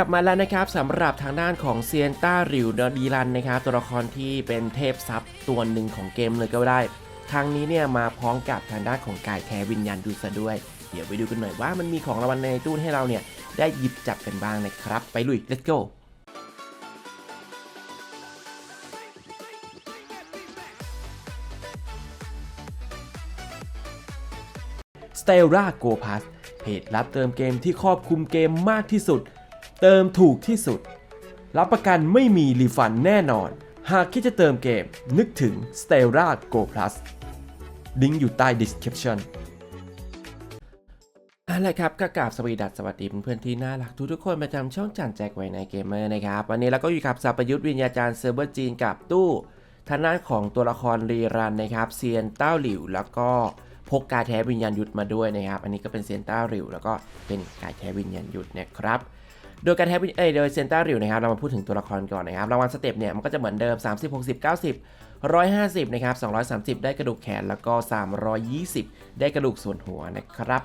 กลับมาแล้วนะครับสำหรับทางด้านของเซียนต้าริวเดดีรันนะครับตัวละครที่เป็นเทพซับตัวหนึ่งของเกมเลยก็ได้ ครั้งนี้เนี่ยมาพร้อมกับทางด้านของกายแท้วิญญาณดูซะด้วย เดี๋ยวไปดูกันหน่อยว่ามันมีของรางวัลในตู้ให้เราเนี่ยได้หยิบจับกันบ้างนะครับ ไปลุย let's go สเตลล่าโกพ s สเพจรับเติมเกมที่ครอบคลุมเกมมากที่สุด เติมถูกที่สุด รับประกันไม่มีรีฟันแน่นอน หากคิดจะเติมเกมนึกถึง s t e l l a Go Plus ลิงก์อยู่ใต้ description เอาละครับก็กราบสวีดัสสวัสดีเพื่อนๆที่น่ารักทุกๆคนประจำช่องจันแจกไว้ในเกมเมอร์นะครับ วันนี้เราก็อยู่กับสัพยุทธวิญญาจารย์เซอร์ฟเบอร์จีนกับตู้ทางด้านของตัวละครรีรันนะครับเซียนเต้าหลิว แล้วก็พกกาแท้วิญญาณยุทธมาด้วยนะครับ อันนี้ก็เป็นเซียนเต้าหลิว แล้วก็เป็นกาแท้วิญญาณยุทธนะครับ โดยการแทบเอ้ยโดยเซนต้าริวนะครับเรามาพูดถึงตัวละครก่อนนะครับรางวัลสเต็ปเนี่ยมันก็จะเหมือนเดิม 30 60 90 150 นะครับ 230 ได้กระดูกแขน แล้วก็ 320 ได้กระดูกส่วนหัวนะครับ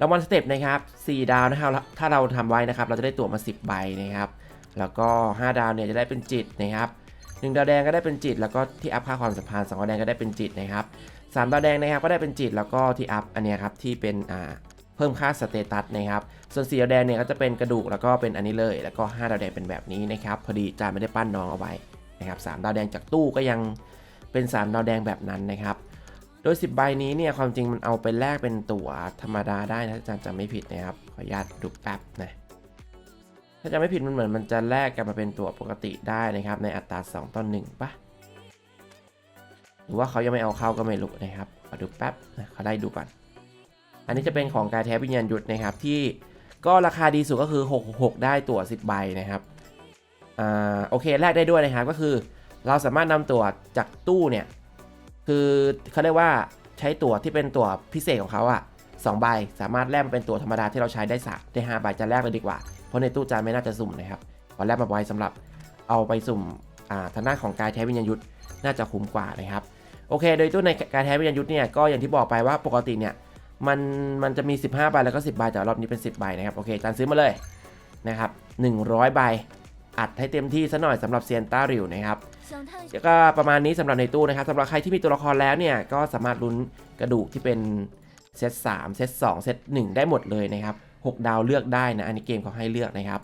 รางวัลสเต็ปนะครับ 4 ดาวนะครับ ถ้าเราทำไว้นะครับ เราจะได้ตั๋วมา 10 ใบนะครับ แล้วก็ 5 ดาวเนี่ยจะได้เป็นจิตนะครับ 1 ดาวแดงก็ได้เป็นจิต แล้วก็ที่อัพค่าความสัมพันธ์2ดาวแดงก็ได้เป็นจิตนะครับ 3 ดาวแดงนะครับก็ได้เป็นจิต แล้วก็ที่อัพอันนี้ครับที่เป็นอ่า พิ่มค่าสเตตัสนะครับส่วนสีแดงเนี่ยก็จะเป็นกระดูกแล้วก็เป็นอันนี้เลย แล้วก็5ดาวแดงเป็นแบบนี้นะครับพอดีจานไม่ได้ปั้นน้องเอาไว้นะครับสดาวแดงจากตู้ก็ยังเป็น3ดาวแดงแบบนั้นนะครับโดย 10 ใบนี้เนี่ยความจริงมันเอาไปแลกเป็นตั๋วธรรมดาได้นะอาจารย์จำไม่ผิดนะครับขออนุญาตดูแป๊บนะถ้าจำไม่ผิดมันเหมือนมันจะแลกกันมาเป็นตั๋วปกติได้นะครับ ในอัตรา 2ต่อ1ปะหรือว่าเขายังไม่เอาเข้าก็ไม่รู้นะครับขอดูแป๊บนะเขาได้ดูก่อน อันนี้จะเป็นของกายแท้วิญญาณยุทธนะครับที่ก็ราคาดีสุดก็คือ 66 ได้ตั๋ว 10 ใบนะครับอ่าโอเคแลกได้ด้วยนะครับก็คือ เราสามารถนำตั๋วจากตู้เนี่ยคือเขาเรียกว่าใช้ตั๋วที่เป็นตั๋วพิเศษของเขาอะสองใบสามารถแลกมาเป็นตั๋วธรรมดาที่เราใช้ได้สักได้5ใบจะแลกเลยดีกว่า เพราะในตู้จานไม่น่าจะสุ่มนะครับขอแลกมาไว้สำหรับเอาไปสุ่มอ่าทางด้านของกายแท้วิญญาณยุทธน่าจะคุ้มกว่านะครับโอเค โดยตู้ในกายแท้วิญญาณยุทธเนี่ยก็อย่างที่บอกไปว่าปกติเนี่ย มันมันจะมี 15ใบแล้วก็ 10ใบแต่รอบนี้เป็น 10ใบนะครับโอเคจานซื้อมาเลยนะครับ100ใบอัดให้เต็มที่ซะหน่อยสำหรับเซียนต้าริวนะครับแล้วก็ประมาณนี้สำหรับในตู้นะครับสำหรับใครที่มีตัวละครแล้วเนี่ยก็สามารถลุ้นกระดูกที่เป็นเซต3เซต2เซต1 ได้หมดเลยนะครับ6ดาวเลือกได้นะอันนี้เกมเขาให้เลือกนะครับ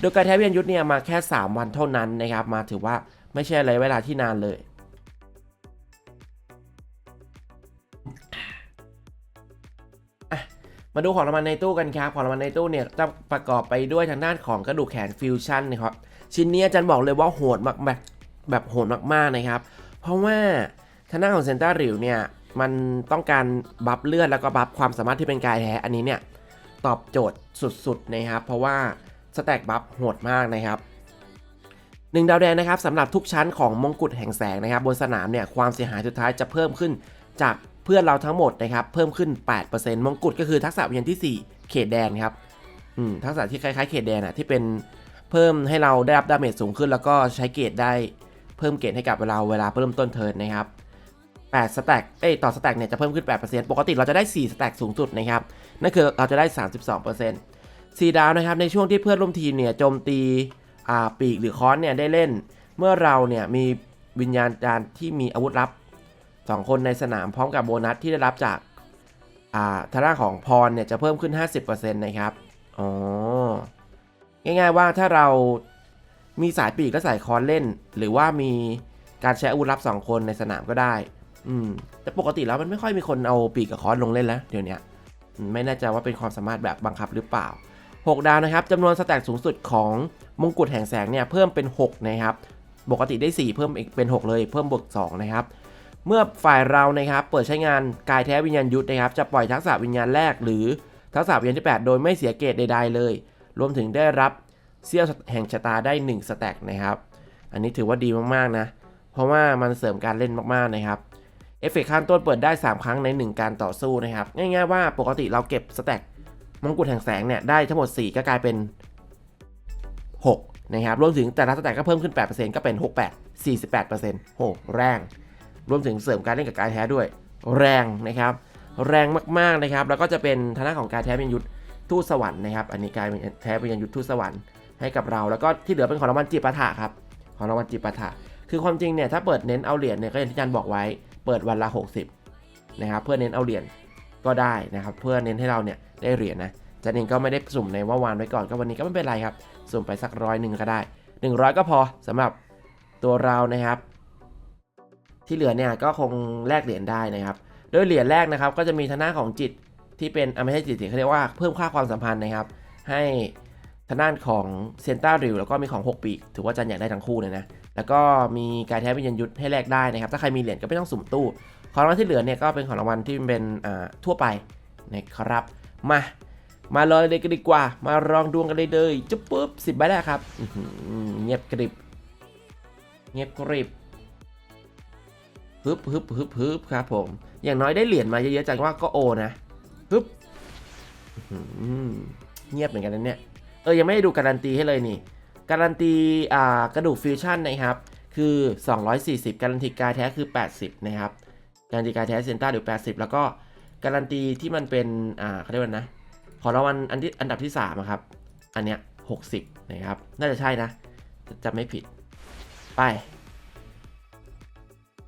โดยการแท้เวียนยุทธเนี่ยมาแค่ 3 วันเท่านั้นนะครับมาถือว่าไม่ใช่อะไรเวลาที่นานเลย มาดูของรางวัลในตู้กันครับ ของรางวัลในตู้เนี่ยจะประกอบไปด้วยทางด้านของกระดูกแขนฟิวชั่นนะครับชิ้นนี้อาจารย์บอกเลยว่าโหดมากแบบแบบโหดมากๆนะครับ เพราะว่าทางด้านของเซนต้าริวเนี่ยมันต้องการบัฟเลือดแล้วก็บัฟความสามารถที่เป็นกายแท้อันนี้เนี่ยตอบโจทย์สุดๆนะครับ เพราะว่าสแต็กบัฟโหดมากนะครับหนึ่งดาวแดงนะครับสำหรับทุกชั้นของมงกุฎแห่งแสงนะครับ บนสนามเนี่ยความเสียหายสุดท้ายจะเพิ่มขึ้นจาก เพื่อนเราทั้งหมดนะครับเพิ่มขึ้น 8%มงกุฎก็คือทักษะวิญญาณที่ 4 เขตแดนครับอืมทักษะที่คล้ายๆเขตแดนอะที่เป็นเพิ่มให้เราได้รับดาเมจสูงขึ้น แล้วก็ใช้เกรดได้เพิ่มเกรดให้กับเราเวลาเริ่มต้นเทิร์นนะครับ8สแต็กเอ้ยต่อสแต็กเนี่ยจะเพิ่มขึ้น 8%ปกติเราจะได้ 4 สแต็กสูงสุดนะครับนั่นคือเราจะได้ 32% 4 ดาวนะครับในช่วงที่เพื่อนร่วมทีมเนี่ยโจมตีอ่าปีกหรือค้อนเนี่ยได้เล่น เมื่อเราเนี่ยมีวิญญาณจารที่มีอาวุธลับ 2 คนในสนามพร้อมกับโบนัสที่ได้รับจากอ่าทางด้านของพรเนี่ยจะเพิ่มขึ้น 50%นะครับ อ๋อ ง่ายๆว่าถ้าเรามีสายปีกและสายคอนเล่น หรือว่ามีการใช้อาวุธลับ 2 คนในสนามก็ได้ อืม แต่ปกติแล้วมันไม่ค่อยมีคนเอาปีกกับคอนลงเล่นแล้วเดี๋ยวนี้ไม่แน่ใจว่าเป็นความสามารถแบบบังคับหรือเปล่า 6 ดาวนะครับจำนวนสแต็กสูงสุดของมงกุฎแห่งแสงเนี่ยเพิ่มเป็น 6 นะครับ ปกติได้ 4 เพิ่มอีกเป็น 6 เลย เพิ่มบวก2นะครับ เมื่อฝ่ายเรานะครับเปิดใช้งานกายแท้วิญญาณยุทธนะครับ จะปล่อยทักษะวิญญาณแรกหรือทักษะวิญญาณที่ 8 โดยไม่เสียเกรดใดๆเลย รวมถึงได้รับเสี้ยวแห่งชะตาได้ 1 สแต็กนะครับ อันนี้ถือว่าดีมากๆนะ เพราะว่ามันเสริมการเล่นมากๆนะครับเอฟเฟกต์ขั้นต้นเปิดได้ 3 ครั้งใน 1 การต่อสู้นะครับ ง่ายๆว่าปกติเราเก็บสแต็กมงกุฎแห่งแสงเนี่ยได้ทั้งหมด 4 ก็กลายเป็น 6 นะครับ รวมถึงแต่ละสแต็กก็เพิ่มขึ้น 8%ก็เป็น 68 48%โหแรง รวมถึงเสริมการเล่นกับกายแท้ด้วย แรงนะครับ แรงมากๆนะครับ แล้วก็จะเป็นทางด้านของกายแท้เป็นยุทธทูตสวรรค์นะครับ อันนี้กายแท้เป็นยุทธทูตสวรรค์ให้กับเรา แล้วก็ที่เหลือเป็นของรางวัลจิปาถะครับ ของรางวัลจิปาถะคือความจริงเนี่ยถ้าเปิดเน้นเอาเหรียญเนี่ยก็อย่างที่อาจารย์บอกไว้ เปิดวันละ 60นะครับเพื่อเน้นเอาเหรียญก็ได้นะครับเพื่อเน้นให้เราเนี่ยได้เหรียญนะอาจารย์เองก็ไม่ได้สุ่มในว่าวานไว้ก่อนก็วันนี้ก็ไม่เป็นไรครับ สุ่มไปสักร้อยหนึ่งก็ได้ 100 ก็พอสำหรับตัวเรานะครับ ที่เหลือเนี่ยก็คงแลกเหรียญได้นะครับ โดยเหรียญแรกนะครับก็จะมีทางหน้าของจิตที่เป็นอไม่ใช่จิตเขาเรียกว่าเพิ่มค่าความสัมพันธ์นะครับ ให้ทางด้านของเซนต้าริวแล้วก็มีของ 6 ปีถือว่าจันอยากได้ทั้งคู่เลยนะ แล้วก็มีการแท้วิญญาณยุทธให้แลกได้นะครับ ถ้าใครมีเหรียญก็ไม่ต้องสุ่มตู้ ของรางวัลที่เหลือเนี่ยก็เป็นของรางวัลที่เป็นอ่าทั่วไปนะครับ มา มาเลยเลยกันดีกว่า มาลองดวงกันเลยเลยจุ๊บปุ๊บสิบใบแรกครับเงียบกริบ เงียบกริบ ฮึบฮึบฮึบฮึบครับผม อย่างน้อยได้เหรียญมาเยอะๆจังว่าก็โอนะฮึบเงียบเหมือนกันนะเนี่ย เออ ยังไม่ได้ดูการันตีให้เลยนี่ การันตีอ่ากระดูกฟิวชั่นนะครับ คือ 240 การันตีกายแท้คือ 80 นะครับ การันตีกายแท้เซนต้าหรือ 80 แล้วก็การันตีที่มันเป็นอ่าเขาเรียกว่านะ ขอรางวัลอันที่อันดับที่3อะครับ อันเนี้ย60 นะครับ น่าจะใช่นะจะไม่ผิด ไป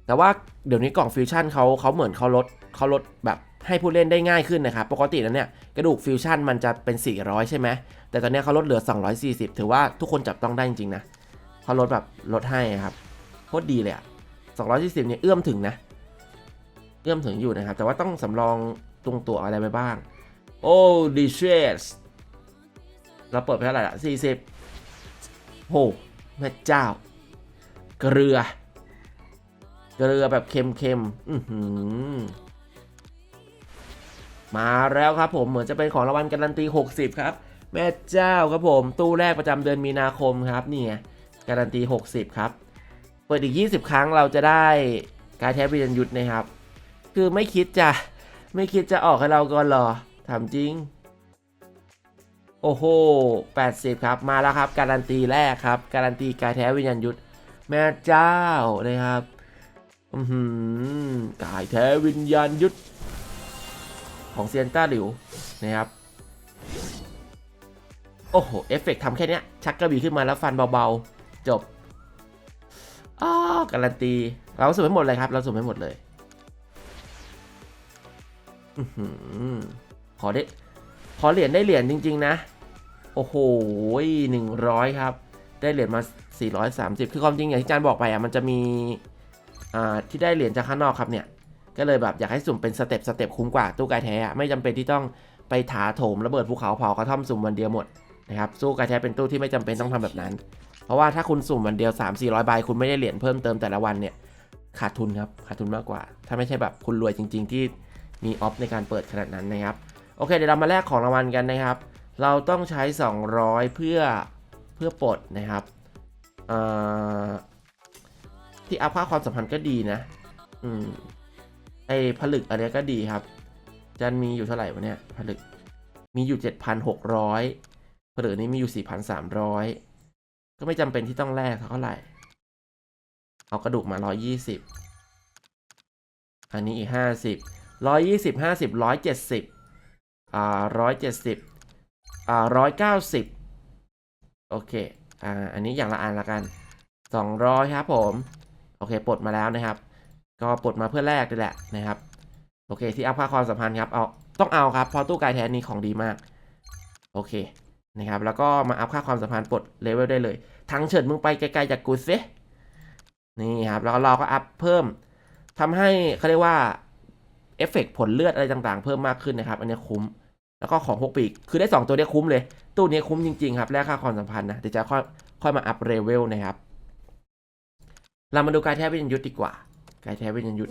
แต่ว่าเดี๋ยวนี้กล่องฟิวชั่นเขาเขาเหมือนเขาลดเขาลดแบบให้ผู้เล่นได้ง่ายขึ้นนะครับ ปกติแล้วเนี่ยกระดูกฟิวชั่นมันจะเป็น 400 ใช่ไหม แต่ตอนนี้เขาลดเหลือ 240 ถือว่าทุกคนจับต้องได้จริงๆนะเขาลดแบบลดให้ครับโคตรดีเลยอะ240เนี่ยเอื้อมถึงนะ เอื้อมถึงอยู่นะครับ แต่ว่าต้องสำรองตรงตัวอะไรไปบ้าง โอ้ดิเชสเราเปิดไปเท่าไหร่ละ40โหแม่เจ้า เกลือ เกลือแบบเค็มๆอือหือมาแล้วครับผมเหมือนจะเป็นของรางวัลการันตี 60 ครับ แม่เจ้าครับผม ตู้แรกประจำเดือนมีนาคมครับนี่การันตี 60 ครับ เปิดอีก 20 ครั้งเราจะได้การแท้วิญญาณยุทธนะครับ คือไม่คิดจะไม่คิดจะออกให้เราก่อนหรอถามจริง โอ้โห 80 ครับ มาแล้วครับ การันตีแรกครับ การันตีกายแท้วิญญาณยุทธแม่เจ้านะครับ กายแท้วิญญาณยุทธของเซียนต้าหลิวนะครับ โอ้โห เอฟเฟกต์ทำแค่นี้ชักกระบี่ขึ้นมาแล้วฟันเบาๆ จบอ้าการันตี เราสุ่มให้หมดเลยครับ เราสุ่มให้หมดเลยอื้อหือขอได้ ขอเหรียญได้เหรียญจริง ๆ นะ โอ้โหหนึ่งร้อยครับ ได้เหรียญมา 430 คือความจริงอย่างที่อาจารย์บอกไปอะ มันจะมี ที่ได้เหรียญจากข้างนอกครับเนี่ยก็เลยแบบอยากให้สุ่มเป็นสเต็ปสเต็ปคุ้มกว่าตู้กายแท้อะไม่จำเป็นที่ต้องไปถาโถมระเบิดภูเขาเผากระท่อมสุ่มวันเดียวหมดนะครับสู้กายแท้เป็นตู้ที่ไม่จำเป็นต้องทำแบบนั้น เพราะว่าถ้าคุณสุ่มวันเดียว 3 4 0 0ใบคุณไม่ได้เหรียญเพิ่มเติมแต่ละวันเนี่ยขาดทุนครับขาดทุนมากกว่า ถ้าไม่ใช่แบบคุณรวยจริง ๆ ที่มีออฟในการเปิดขนาดนั้นนะครับโอเคเดี๋ยวเรามาแลกของรางวัลกันนะครับ เราต้องใช้ 200 เพื่อเพื่อปลดนะครับอ่า ที่อัพค่าความสัมพันธ์ก็ดีนะ อืม ไอ้ผลึกอันเนี้ยก็ดีครับ จันมีอยู่เท่าไหร่วะเนี่ย ผลึก มีอยู่7,600ผลึกนี้มีอยู่4,300ก็ไม่จำเป็นที่ต้องแลกเท่าไหร่ เอากระดูกมา120อันนี้อีก50 120 50 170อ่า170อ่า190โอเค อ่า อันนี้อย่างละอันละกัน200ครับผม โอเคปลดมาแล้วนะครับ ก็ปลดมาเพื่อแลกนี่แหละนะครับ โอเคที่อัพค่าความสัมพันธ์ครับเอาต้องเอาครับเพราะตู้กายแทนนี้ของดีมาก โอเคนะครับ แล้วก็มาอัพค่าความสัมพันธ์ปลดเลเวลได้เลย ทั้งเฉิดมึงไปไกลๆจากกูซินี่ครับแล้วเราก็อัพเพิ่มทำให้เขาเรียกว่าเอฟเฟกผลเลือดอะไรต่างๆ เพิ่มมากขึ้นนะครับ อันนี้คุ้ม แล้วก็ของพกปีก คือได้ 2 ตัวนี้คุ้มเลย ตู้นี้คุ้มจริงๆครับ แลกค่าความสัมพันธ์นะ เดี๋ยวจะค่อยค่อยมาอัพเลเวลนะครับ เรามาดูกายแท้วิญญยุทธดีกว่ากายแท้วิญญยุท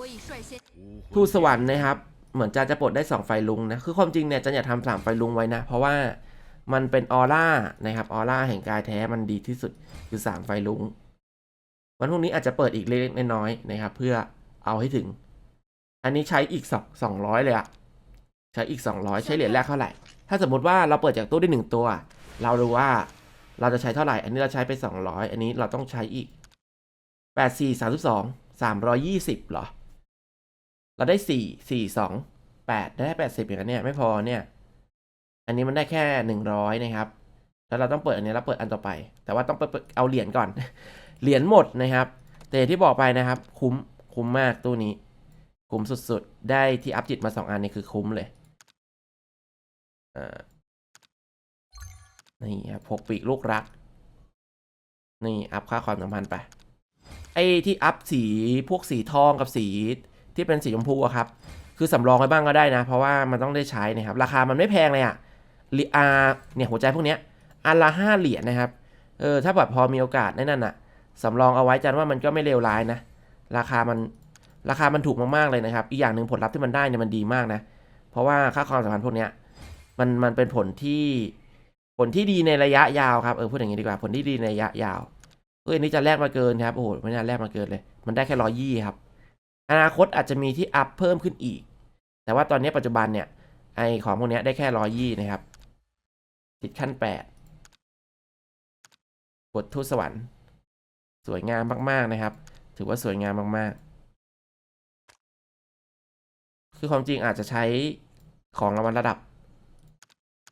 ทูสวรรค์นะครับ เหมือนจะจะปลดได้ 2 ไฟลุงนะ คือความจริงเนี่ยจะอย่าทำสามไฟลุงไว้นะ เพราะว่ามันเป็นออร่านะครับ ออร่าแห่งกายแท้มันดีที่สุดคือ 3 ไฟลุง วันพรุ่งนี้อาจจะเปิดอีกเล็กน้อยนะครับ เพื่อเอาให้ถึง อันนี้ใช้อีกสองร้อยเลยอะใช้อีกสองร้อยใช้เหรียญแรกเท่าไหร่ ถ้าสมมติว่าเราเปิดจากตู้ได้หนึ่งตัว เราดูว่าเราจะใช้เท่าไหร่ อันนี้เราใช้ไปสองร้อยอันนี้เราต้องใช้อีก 8 4 32 320เหรอ เราได้สี่สี่สองแปดได้แปดสิบอย่างนั้นเนี่ยไม่พอเนี่ย อันนี้มันได้แค่หนึ่งร้อยนะครับ แล้วเราต้องเปิดอันนี้แล้วเปิดอันต่อไป แต่ว่าต้องเปิดเอาเหรียญก่อน เหรียญหมดนะครับ แต่ที่บอกไปนะครับ คุ้มคุ้มมากตู้นี้คุ้มสุดๆ ได้ที่อัพจิตมาสองอันนี้คือคุ้มเลยนี่ครับพกปีกลูกรัก นี่ อัพค่าความสัมพันธ์ไป ไอ้ที่อัพสีพวกสีทองกับสีที่เป็นสีชมพูอะครับ คือสำรองไว้บ้างก็ได้นะ เพราะว่ามันต้องได้ใช้นะครับ ราคามันไม่แพงเลยอะลิอาเนี่ยหัวใจพวกเนี้ยอันละห้าเหรียญนะครับ เออถ้าแบบพอมีโอกาสแนั่นน่ะสำรองเอาไว้จันว่ามันก็ไม่เลวร้ายนะ ราคามันราคามันถูกมากๆเลยนะครับ อีกอย่างหนึ่งผลลัพธ์ที่มันได้เนี่ยมันดีมากนะ เพราะว่าค่าความสัมพันธ์พวกเนี้ยมันมันเป็นผลที่ผลที่ดีในระยะยาวครับ เออพูดอย่างนี้ดีกว่าผลที่ดีในระยะยาว เอ้ยอันนี้จะแลกมาเกินครับโอ้โหไม่น่าแลกมาเกินเลย มันได้แค่ร้อยยี่ครับ อนาคตอาจจะมีที่อัพเพิ่มขึ้นอีก แต่ว่าตอนนี้ปัจจุบันเนี่ยไอของพวกนี้ได้แค่ร้อยยี่นะครับ ติดขั้นแปดบททูตสวรรค์ สวยงามมาก ๆนะครับ ถือว่าสวยงามมากๆ คือความจริงอาจจะใช้ของรางวัลระดับ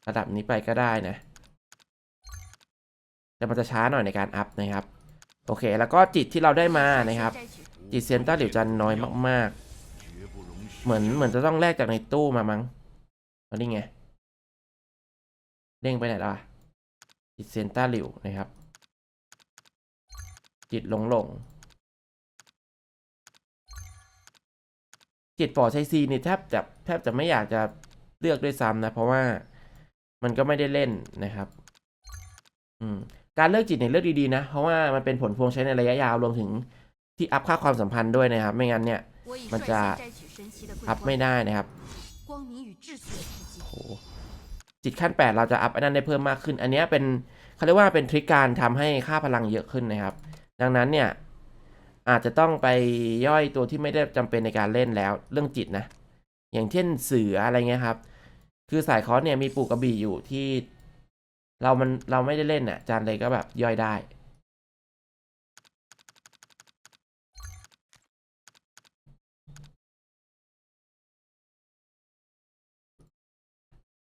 ระดับนี้ไปก็ได้นะแต่มันจะช้าหน่อยในการอัพนะครับ โอเค แล้วก็จิตที่เราได้มานะครับ จิตเซนต้าหลิวจันน้อยมาก ๆ เหมือนเหมือนจะต้องแลกจากในตู้มามั้งอานี่ไง เด้งไปไหนล้วอะจิตเซนต้าหลิวนะครับ จิตหลงหลงจิตปอใช้ซีนี่แทบจะแทบจะไม่อยากจะเลือกด้วยซ้ำนะ เพราะว่ามันก็ไม่ได้เล่นนะครับ อืม การเลือกจิตเนี่ยเลือกดีๆนะ เพราะว่ามันเป็นผลพวงใช้ในระยะยาวรวมถึงที่อัพค่าความสัมพันธ์ด้วยนะครับ ไม่งั้นเนี่ย มันจะอัพไม่ได้นะครับโหจิตขั้น 8 เราจะอัพอันนั้นได้เพิ่มมากขึ้น อันนี้เป็นเขาเรียกว่าเป็นทริคการทำให้ค่าพลังเยอะขึ้นนะครับ ดังนั้นเนี่ยอาจจะต้องไปย่อยตัวที่ไม่ได้จำเป็นในการเล่นแล้วเรื่องจิตนะ อย่างเช่นเสืออะไรเงี้ยครับ คือสายคอร์สเนี่ยมีปูกกระบี่อยู่ที่ เรามันเราไม่ได้เล่นอะ จานเลยก็แบบย่อยได้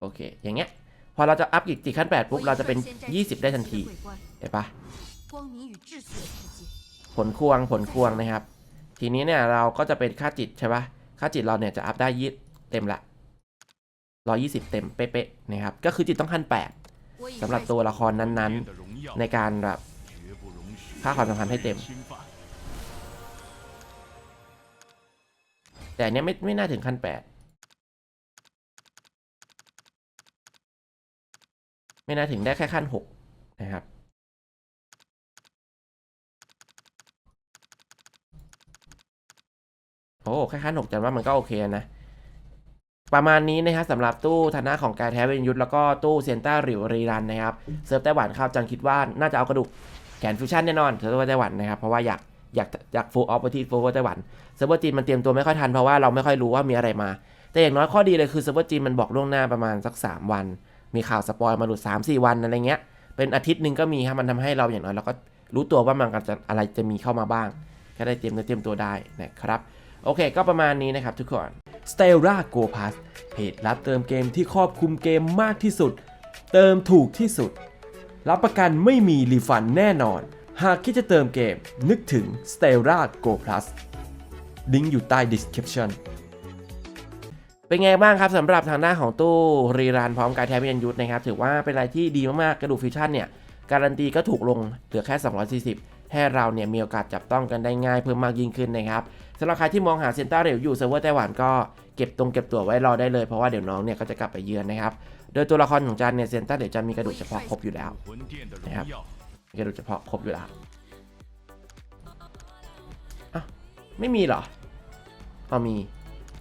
โอเค อย่างเงี้ย พอเราจะอัพอีกจขั้น 8 ปุ๊บ เราจะเป็น 20 ได้ทันที เห็นปะผลควงผลควงนะครับ ทีนี้เนี่ยเราก็จะเป็นค่าจิตใช่ปะค่าจิตเราเนี่ยจะอัพได้ยี่เต็มละ120 เต็มเป๊ะๆนะครับ ก็คือจิตต้องขั้น 8 สำหรับตัวละครนั้นๆ ในการแบบค่าความสัมพันธ์ให้เต็ม แต่เนี้ยไม่ไม่น่าถึงขั้นแปดไม่น่าถึงได้แค่ขั้นหกนะครับโอ้แค่ขั้นหกจันว่ามันก็โอเคนะ ประมาณนี้นะครับสำหรับตู้ธนาของกายแท้เวนยุทธแล้วก็ตู้เซียนต้าหริวรีรันนะครับเซิร์ฟไต้หวันครับจันคิดว่าน่าจะเอากระดูกแขนฟิวชั่นแน่นอนเซิร์ฟเวอร์ไต้หวันนะครับเพราะว่าอยากอยากอยากฟูลออฟไปที่ฟูลเวอร์ไต้หวันเซิร์ฟเวอร์จีนมันเตรียมตัวไม่ค่อยทันเพราะว่าเราไม่ค่อยรู้ว่ามีอะไรมา แต่อย่างน้อยข้อดีเลยคือเซิร์ฟเวอร์จีนมันบอกล่วงหน้าประมาณสัก 3 วัน มีข่าวสปอยมาหลุด3-4 วันอะไรเงี้ยเป็นอาทิตย์หนึ่งก็มีครับมันทำให้เราอย่างน้อยเราก็รู้ตัวว่ามันจะอะไรจะมีเข้ามาบ้าง ก็ได้เตรียมเนื้อเตรียมตัวได้นะครับโอเค ก็ประมาณนี้นะครับทุกคน s t e l l a Go Pass เพจรับเติมเกมที่ครอบคลุมเกมมากที่สุด เติมถูกที่สุด รับประกันไม่มีรีฟันแน่นอน หากคิดจะเติมเกมนึกถึง s t e l l a Go Plus ลิงก์อยู่ใต้ description เป็นไงบ้างครับสำหรับทางด้านของตู้รีรันพร้อมกายแท้เวียนยุทธนะครับ ถือว่าเป็นอะไรที่ดีมากๆ กระดูกฟิวชั่นเนี่ย การันตีก็ถูกลงเหลือแค่ 240 ให้เราเนี่ยมีโอกาสจับต้องกันได้ง่ายเพิ่มมากยิ่งขึ้นนะครับ สำหรับใครที่มองหาเซนต้าเรลอยู่เซิร์ฟเวอร์ไต้หวันก็เก็บตรงเก็บตัวไว้รอได้เลยเพราะว่าเดี๋ยวน้องเนี่ยก็จะกลับไปเยือนนะครับ โดยตัวละครของจันเนี่ยเซนต้าเดี๋ยวจะมีกระดูกเฉพาะครบอยู่แล้วนะครับกระดูกเฉพาะครบอยู่แล้วอะไม่มีเหรอเอามี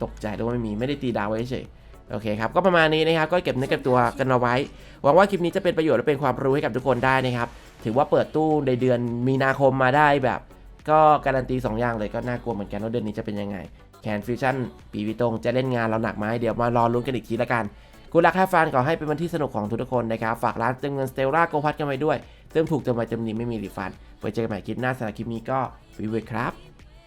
ตกใจด้วยว่าไม่มีไม่ได้ตีดาวไว้เฉยโอเคครับ ก็ประมาณนี้นะครับ ก็เก็บเนื้อเก็บตัวกันเอาไว้ หวังว่าคลิปนี้จะเป็นประโยชน์และเป็นความรู้ให้กับทุกคนได้นะครับ ถือว่าเปิดตู้ในเดือนมีนาคมมาได้แบบ ก็การันตี 2 อย่างเลยก็น่ากลัวเหมือนกันว่าเดือนนี้จะเป็นยังไง แคนฟิวชั่นปีวิตงจะเล่นงานเราหนักไหมเดี๋ยวมารอลุ้นกันอีกทีละกันกูรักแค่ฟันขอให้เป็นวันที่สนุกของทุกคนนะครับ ฝากร้านเติมเงินสเตลล่าโกพัดกันไปด้วยเติมถูกเติมไวเติมดีไม่มีรีฟันไว้เจอกันใหม่คลิปหน้าสำหรับคลิปนี้ก็วิวครับ